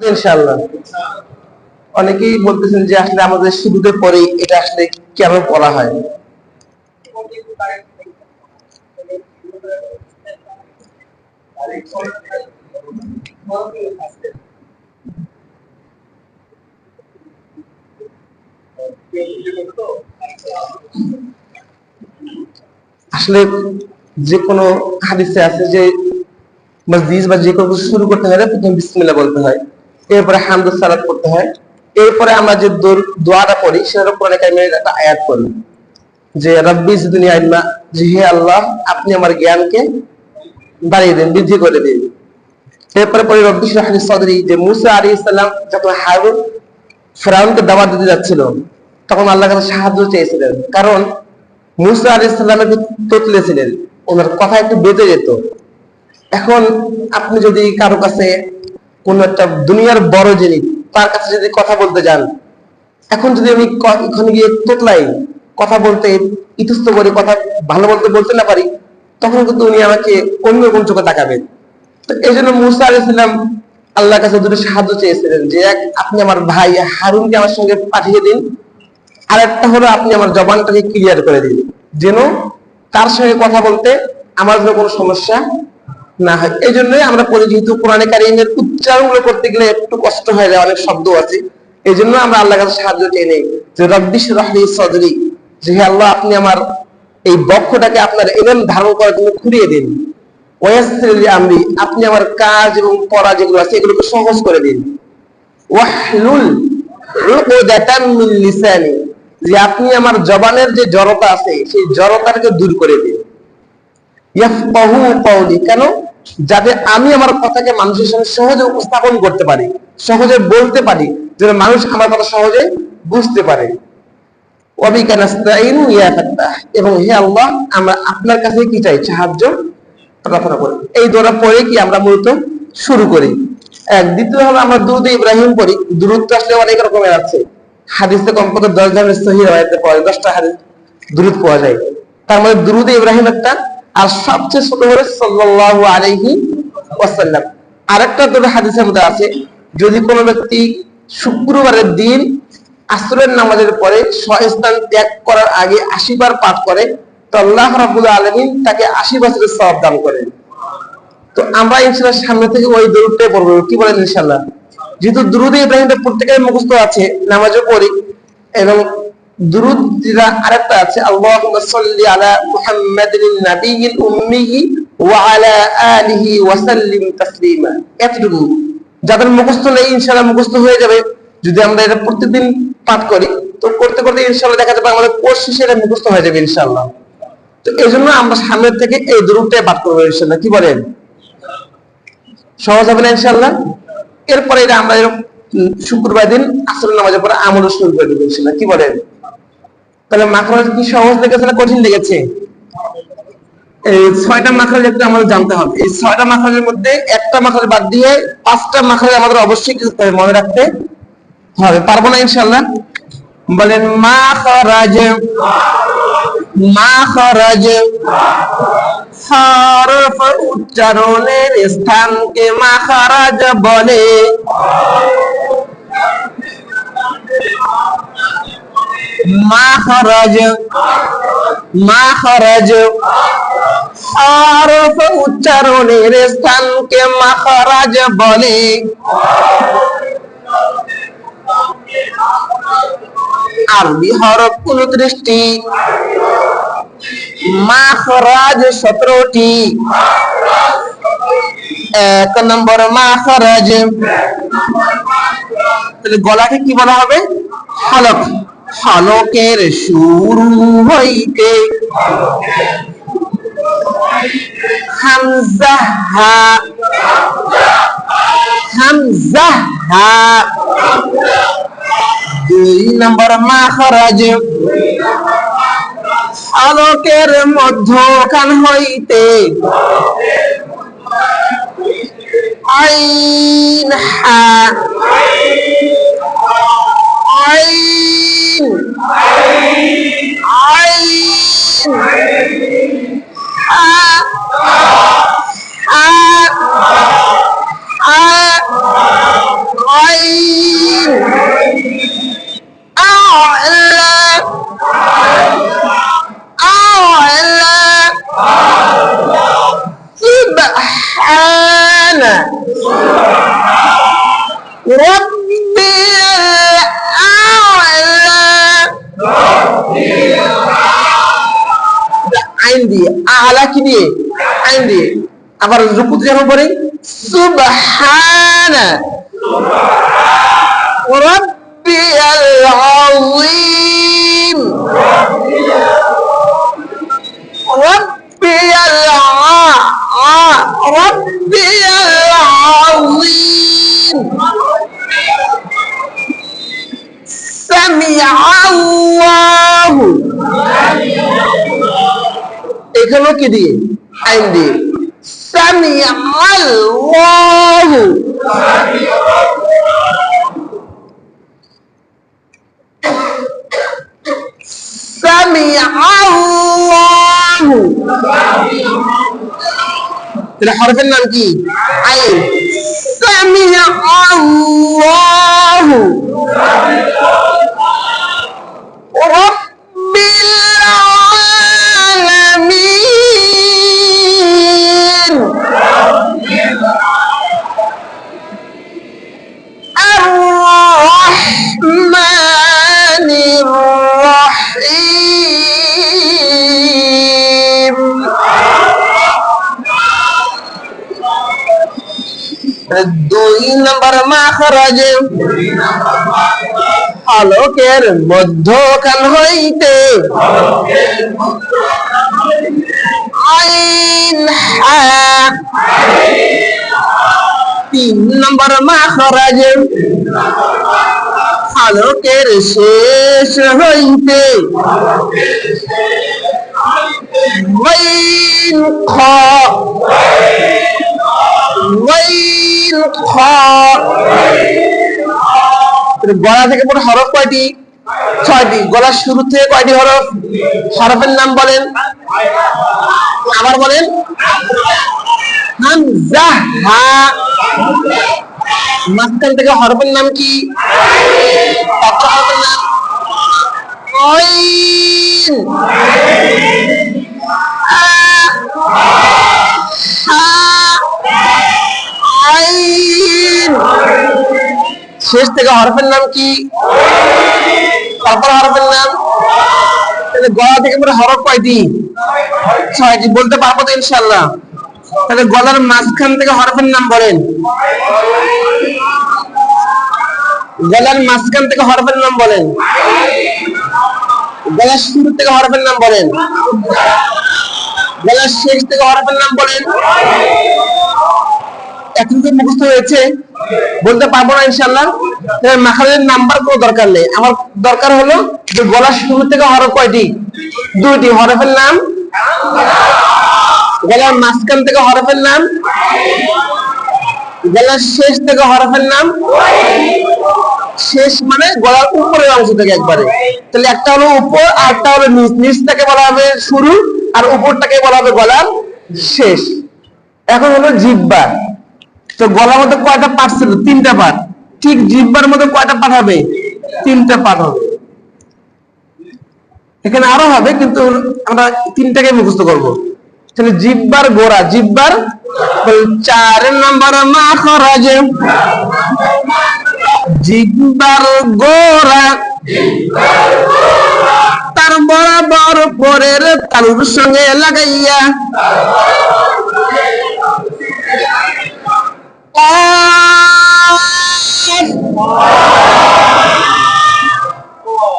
ইনশাআল্লাহ। অনেকেই বলতেছেন যে আসলে আমাদের শুরুতে পরে এটা আসলে পড়া হয়? আসলে যে কোনো হাদিসে আছে যে মসজিদ বা যে কোনো কিছু শুরু করতে হলে প্রথমে বিসমিল্লাহ বলতে হয়। এরপরে হামদুল সালাত করতে হয়। এরপরে আমরা যে দোয়াটা পড়ি সেটার উপর একটা আয়াত করি যে, রব্বি জিদনি ইলমা যে, হে আল্লাহ, আপনি আমার জ্ঞানকে বাড়িয়ে দেন, বৃদ্ধি করে দিন। এরপরে পরে রব্বি শাহরি সদরি যে, মুসা আলী ইসলাম যখন হারুন, ফেরাউনকে দাওয়াত দিতে যাচ্ছিল, তখন আল্লাহ কাছে সাহায্য চেয়েছিলেন। কারণ, মুসা আলী ইসলামের তোতলেছিলেন ওনার কথা একটু বেঁধে যেত। এখন আপনি যদি কারও কাছে কোন একটা দুনিয়ার বড় জিনিস তার কাছে যদি কথা বলতে যান, এখন যদি আমি ওখানে গিয়ে তোতলাই, কথা বলতে, ইতস্ত করে কথা ভালো বলতে বলতে না পারি, তখন কিন্তু উনি আমাকে অন্য কোন চোখে তাকাবেন তো এই জন্য মুসা আলাইসাল্লাম আল্লাহর কাছে দুটো সাহায্য চেয়েছিলেন, যে এক, আপনি আমার ভাই হারুনকে আমার সঙ্গে পাঠিয়ে দিন আর একটা হলো আপনি আমার জবানটাকে ক্লিয়ার করে দিন। যেন তার সঙ্গে কথা বলতে আমার যেন কোনো সমস্যা না হয়। এই জন্যই আমরা পড়ি যেহেতু কোরআনে কারিমের উচ্চারণগুলো করতে গেলে একটু কষ্ট হয়ে যায় অনেক শব্দ আছে। এই জন্য আমরা আল্লাহর কাছে সাহায্য চেয়ে নেই যে রব্বিশ রাহলি সদরি যে, হে আল্লাহ, আপনি আমার এই বক্ষটাকে আপনার এলেন ধারণ করার জন্য খুঁড়িয়ে দিন। ওয়াসির আমরি, আপনি আমার কাজ এবং পড়া যেগুলো আছে, এগুলোকে সহজ করে দিন। ওয়াহলুল উকদাতাম মিন লিসানি, যে, আপনি আমার জবানের যে জড়তা আছে, সেই জড়তাটাকে দূর করে দিন। ইয়াফকাহু কওলি কেন? যাতে আমি আমার কথাকে মানুষের সামনে সহজে উপস্থাপন করতে পারি, সহজে বলতে পারি, যেন মানুষ আমার কথা সহজে বুঝতে পারে। এবং হে আল্লাহ, আমরা আপনার কাছে কি চাই? সাহায্য? প্রার্থনা করি এই দোয়া পড়ে কি আমরা মূলত শুরু করি? এক, দ্বিতীয় হলো আমরা দুরুদ ইব্রাহিম পড়ি। দূরত্ব আসলে অনেক রকমের আছে। হাদিসে কমপক্ষে দশ ধরনের সহি দশটা হাদিস দূরত পাওয়া যায়। তার মধ্যে দুরুদ ইব্রাহিম একটা আর সবচেয়ে ছোট হলো সাল্লাল্লাহু আলাইহি ওয়াসাল্লাম। আরেকটা দুটো হাদিসের মধ্যে আছে, যদি কোনো ব্যক্তি শুক্রবারের দিন আসরের নামাজের পরে স্বস্থান ত্যাগ করার আগে আশি বার পাঠ করে, তো আল্লাহ রাবুল আলমিন তাকে আশি বছরের সব দান করেন। তো আমরা ইনশাল্লাহ সামনে থেকে ওই দরুদটাই পড়ব, কি বলেন ইনশাল্লাহ যেহেতু দুরুদ ইব্রাহিমটা প্রত্যেকের মুখস্থ আছে, নামাজও পড়ি এবং দুরুদ যেটা আরেকটা আছে, আল্লাহুম্মা সাল্লি আলা মুহাম্মাদিন নাবিয়িল উম্মিহি ওয়া আলা আলিহি ওয়া সাল্লিম তাসলিমা। এতটুকু। যাদের মুখস্থ নেই, ইনশাআল্লাহ মুখস্থ হয়ে যাবে। যদি আমরা এটা প্রত্যেকদিন পাঠ করি, তো করতে করতে ইনশাআল্লাহ দেখা যাবে আমাদের কোর্স শেষে এটা মুখস্থ হয়ে যাবে ইনশাআল্লাহ। তো এই জন্য আমরা সামনের থেকে এই দুরুদটাই পাঠ করব ইনশাআল্লাহ। কি বলেন? সহজ হবে না ইনশাআল্লাহ? এরপরে এটা আমরা শুক্রবার দিন আসর নামাজের পরে আমলও শুরু করে দেবো ইনশাআল্লাহ। কি বলেন? তাহলে মাখরাজ কি সহজ লেগেছে না কঠিন লেগেছে? এই ছয়টা মাখরাজ একটু আমাদের জানতে হবে। এই ছয়টা মাখরাজের মধ্যে একটা মাখরাজ বাদ দিয়ে পাঁচটা মাখরাজ আমাদের অবশ্যই মনে রাখতে হবে। পারব না ইনশাআল্লাহ? বলেন, মাখরাজ মাখরাজ হরফ উচ্চারণের স্থানকে মাখরাজ বলে। মাখরাজ মাখরাজ হরফ উচ্চারণের স্থানকে মাখরাজ বলে। আরবি হরফ উনত্রিশটি মাখরাজ সতেরোটি। এক নম্বর মাখরাজ তাহলে গলাকে কি বলা হবে? হলক। হলকের শুরু হইতে হামজা হা। হামজা হা। দুই নম্বর মাখরাজ। আলোকের মধ্যখান হইতে। আইন হা। আইন আইন হা দিয়ে, আইন দিয়ে। আবার রুকুতে যখন পড়ি, সুবহানা। রব্বিয়াল আযীম রব্বিয়াল আ রব্বিয়াল আযীম সামিআ আল্লাহু এখানেও কি দিয়ে? আইন দিয়ে। সামি আল্লাহু সামি আল্লাহু তাহলে হরফের নাম কি? আইন। দুই নম্বর মাখরাজে। আলোকের মধ্যখান হইতে আইন তিন নম্বর মাখরাজে আলোকের শেষ হইতে খ। গলা থেকে পরে হরফ কয়টি? ছয়টি। গলার শুরু থেকে কয়টি হরফ? হরফের নাম বলেন। আবার বলেন। হামজা হা। মাঝখান থেকে হরফের নাম কি? নাম। শেষ থেকে হরফের নাম কি? তারপর হরফের নাম? গলা থেকে পরে হরফ কয়টি ছয়টি বলতে পারব তো ইনশাল্লাহ তাহলে গলার মাঝখান থেকে হরফের নাম বলেন। গলার মাঝখান থেকে হরফের নাম বলেন। গলার শুরু থেকে হরফের নাম বলেন। গলার শেষ থেকে হরফের নাম বলেন। এখন তো মুখস্থ হয়েছে। বলতে পারব না ইনশাল্লাহ মাখালের নাম্বার কোনো দরকার নেই। আমার দরকার হলো যে গলার শুরু থেকে হরফ কয়টি? দুইটি। হরফের নাম? গলার মাঝখান থেকে হরফের নাম? গলার শেষ থেকে হরফের নাম? শেষ মানে গলার উপরের অংশ থেকে একবারে। তাহলে একটা হলো উপর, আর একটা হলো নিচ। নিচটাকে বলা হবে শুরু, আর উপরটাকে বলা হবে গলার শেষ। এখন হলো জিব্বা। তো গলার মধ্যে কয়টা পার্ট ছিল? তিনটা পার্ট ঠিক জিব্বার মধ্যে কয়টা পার্ট হবে? তিনটা পার্ট হবে। এখানে আরও হবে, কিন্তু আমরা তিনটাকে মুখস্থ করব। তাহলে জিব্বার গোড়া, জিব্বার চার নম্বর মাখরাজে। জিব্বার গোড়া, তার বরাবর পরের তালুর সঙ্গে লাগাইয়া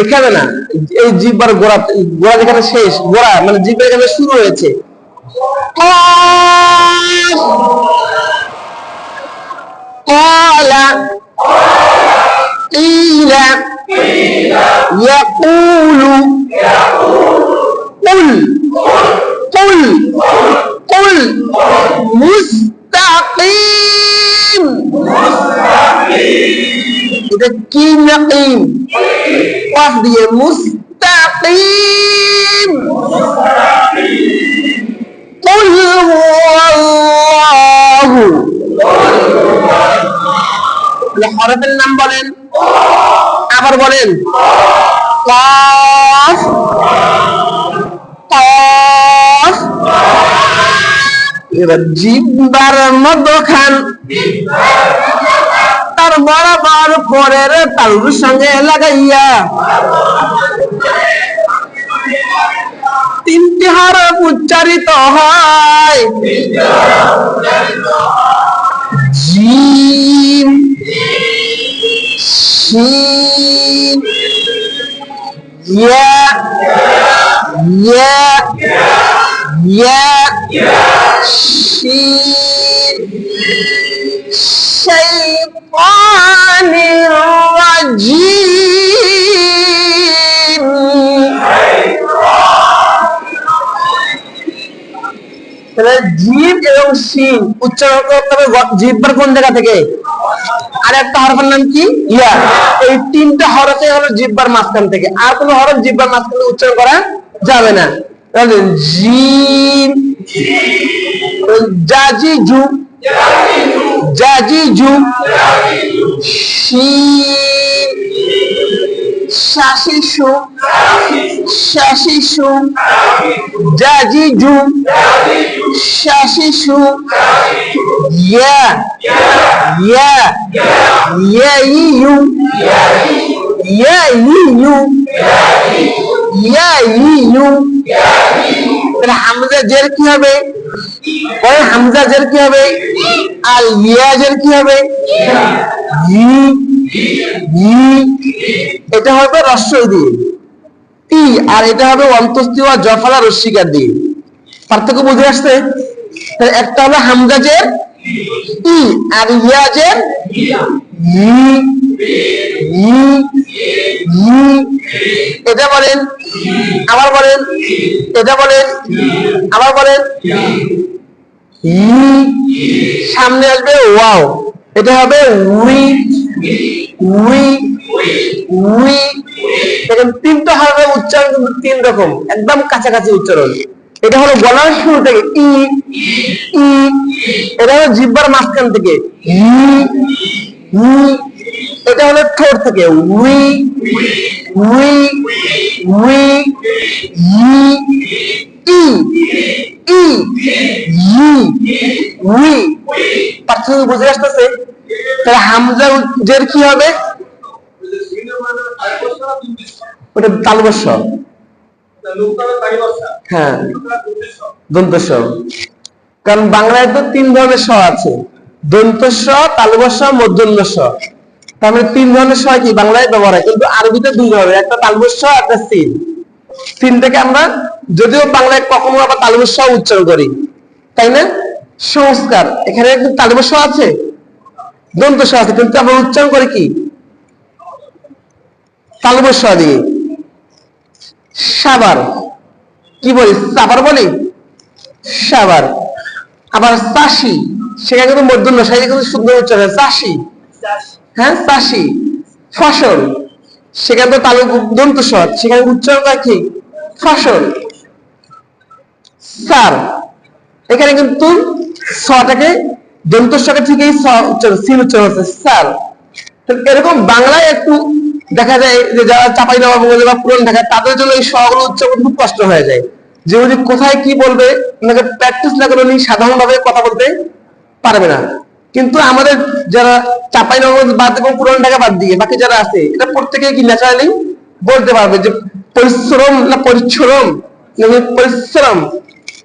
এখানে না। এই জিব্বার গোড়া গোড়া যেখানে শেষ, গোড়া মানে জিব্বা এখানে শুরু হয়েছে। এটা কি ওয়াফ দিয়ে মুস্তাকিম قل هو الله হরফের নাম বলেন আবার বলেন কফ কফ এবার জিব্বার মধ্যখান তার বরাবর পরের তালুর সঙ্গে লাগাইয়া। তিনটি হরফ উচ্চারিত হয়। জিম শিন ইয়া ইয়া الشيطان الرجيم তাহলে জিভ এবং শিন উচ্চারণ করতে হবে গ- জিহ্বার কোন জায়গা থেকে আর একটা হরফের নাম কি ইয়া এই তিনটা হরফে হলো জিহ্বার মাঝখান থেকে আর কোনো হরফ জিহ্বার মাঝখান থেকে উচ্চারণ করা যাবে না তাহলে জিম জাজি জু জাজি জু শিন শাশিশু শাশিশু জাজিজু শাশিশু ইয়া। ইয়া। ইয়াইয়ু ইয়াইয়ু ইয়াইয়ু তাহলে হামজা জের কি হবে? ওই হামজা জের কি হবে? আর ইয়া জের কি হবে? এটা হবে রস্বই দিয়ে ই, আর এটা হবে অন্তস্তি ও জফলা রস্মিকার দিয়ে পার্থক্য বুঝে আসছে? একটা হলো হামজাজের ই, আর ইয়াজের ই ই ই, এটা বলেন, আবার বলেন, এটা বলেন, আবার বলেন। সামনে আসবে, ওয়াও। এটা হবে উই। উই। উই। দেখেন তিনটা হবে উচ্চারণ কিন্তু তিন রকম, একদম কাছাকাছি উচ্চারণ। এটা হলো গলার শুরু থেকে ই ই। এটা হলো জিব্বার মাঝখান থেকে এটা হলো ঠোঁট থেকে উই উই উই, ই। ই ই ই উই পার্থক্য বুঝে আসতেছে? তাহলে হামজা জের কি হবে? ওটা তালবস্য। হ্যাঁ কারণ বাংলায় তো তিন ধরনের স আছে। দন্তস্ব, তালবস্য মধ্যন্য স তার মানে তিন ধরনের স কি? বাংলায় ব্যবহার হয়। কিন্তু আরবিতে দুই ধরনের, একটা তালবস্য একটা সিন। সিনটাকে আমরা যদিও বাংলায় কখনো আবার তালবস্য উচ্চারণ করি তাই না? সংস্কার এখানে তালবস্য আছে? দন্তস্ব আছে কিন্তু আমরা উচ্চারণ করি কি? তালবস্য দিয়ে সাবার কি বলি? সাবার বলি? সাবার আবার চাষি সেখানে কিন্তু মধ্যন্য কিন্তু শুদ্ধ উচ্চারণ চাষি। হ্যাঁ চাষি। ফসল। সেখানে তো তালু দন্ত সৎ সেখানে উচ্চারণ হয় কি? ফসল। সার। এখানে কিন্তু সটাকে দন্ত সকে ঠিকই স উচ্চারণ সিন উচ্চারণ হচ্ছে স্যার তো এরকম বাংলায় একটু দেখা যায় যে যারা চাপাই দেওয়া বলে বা পুরন ঢাকা তাদের জন্য এই শগুলো উচ্চারণ খুব কষ্ট হয়ে যায়। যে উনি কোথায় কি বলবে প্র্যাকটিস না করে সাধারণভাবে কথা বলতে পারবে না। কিন্তু আমাদের যারা চাপাই নগর বাদ এবং পুরন ঢাকা বাদ দিয়ে বাকি যারা আছে এটা প্রত্যেকে কি ন্যাচারালি বলতে পারবে যে পরিশ্রম না পরিশ্রম পরিশ্রম,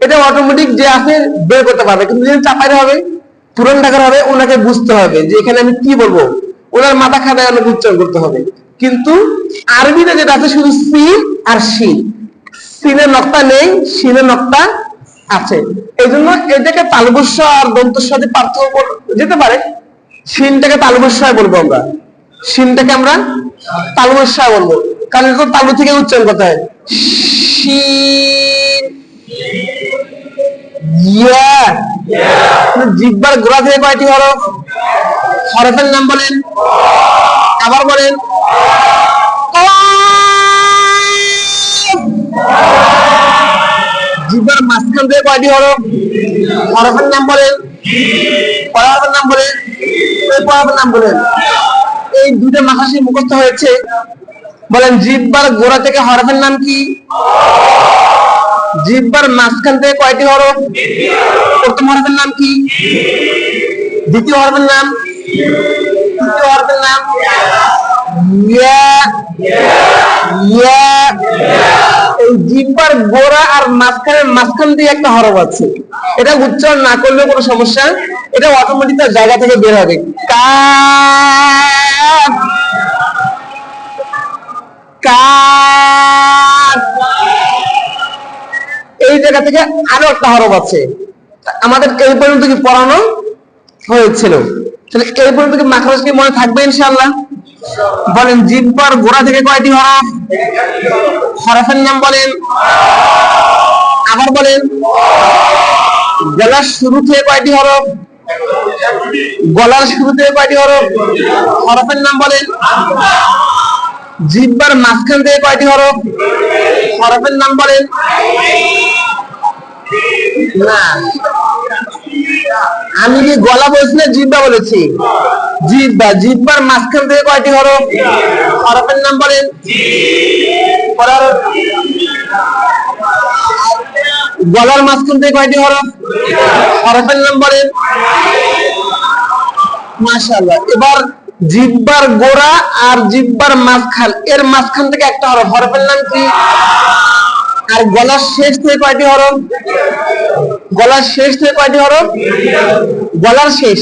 এটা অটোমেটিক যে আছে বের করতে পারবে। কিন্তু যদি চাপাই হবে, পুরন ঢাকার হবে, ওনাকে বুঝতে হবে যে এখানে আমি কি বলব। ওনার মাথা খাটায় অনেক উচ্চারণ করতে হবে। কিন্তু আরবিতে যেটা আছে শুধু সিন আর শিন সিনের নক্তা নেই শিনের নক্তা আছে। এই জন্য এটাকে তালবস্য আর দন্তস্ব সাথে পার্থক্য যেতে পারে। শিনটাকে তালবস্যায় বলব আমরা। শিনটাকে আমরা তালবস্যায় বলব। কারণ এটা তালু থেকে উচ্চারণ করতে হয়। জিব্বার গোড়া থেকে কয়টি হরফ? হরফের নাম বলেন। আবার বলেন। জিব্বার মাঝখান থেকে কয়টি হরফ হরফের নাম বলেন কয় নাম বলেন ওই কয় নাম বলেন এই দুটো মাখাসি মুখস্থ হয়েছে। বলেন, জিব্বার গোড়া থেকে হরফের নাম কি? জিব্বার মাঝখান থেকে কয়টি হরফ প্রথম হরফের নাম কি? দ্বিতীয় হরফের নাম? তৃতীয় হরফের নাম? ইয়া। ইয়া। এই জিব্বার গোড়া আর মাঝখানে মাঝখান দিয়ে একটা হরফ আছে। এটা উচ্চারণ না করলেও কোনো সমস্যা এটা অটোমেটিক তার জায়গা থেকে বের হবে। এই জায়গা থেকে আরও একটা হরফ আছে। আমাদের এই পর্যন্ত কি পড়ানো হয়েছিল? তাহলে এই পর্যন্ত কি মাখরাজ কি মনে থাকবে ইনশাআল্লাহ? বলেন, জিব্বার গোড়া থেকে কয়টি হরফ? হরফের নাম বলেন। আবার বলেন, গলার শুরু থেকে কয়টি হরফ? গলার শুরু থেকে কয়টি হরফ? হরফের নাম বলেন। জিব্বার মাঝখান থেকে কয়টি হরফ? হরফের নাম বলেন। না। আমি কি গলা বলছি না জিব্বা বলেছি? জিব্বা, জিব্বার মাঝখান থেকে কয়টি হরফ? হরফের নাম বলেন। গলার মাঝখান থেকে কয়টি হরফ? হরফের নাম বলেন। মাশাআল্লাহ। এবার জিব্বার গোড়া আর জিব্বার মাঝখান। এর মাঝখান থেকে একটা হরফ। হরফের নাম কি? আর গলার শেষ থেকে কয়টি হরফ? গলার শেষ থেকে কয়টি হরফ? গলার শেষ।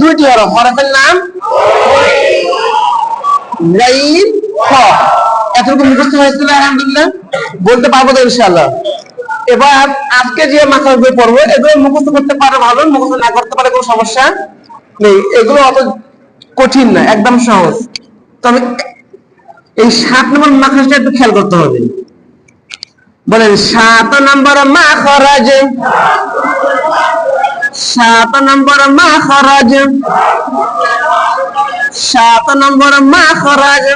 দুইটি হরফ। হরফের নাম? খ। এতটুকু মুখস্থ হয়েছিল, আলহামদুলিল্লাহ। বলতে পারব তো ইনশাআল্লাহ। এবার আজকে যে মাথার বই পড়ব, এগুলো মুখস্থ করতে পারে ভালো, মুখস্থ না করতে পারে কোনো সমস্যা নেই। এগুলো অত কঠিন না, একদম সহজ। তবে এই সাত নম্বর মাখাসটা একটু খেয়াল করতে হবে। বলেন সাত নম্বর মা খরাজ সাত নম্বর মা খরাজ সাত নম্বর মা খরাজ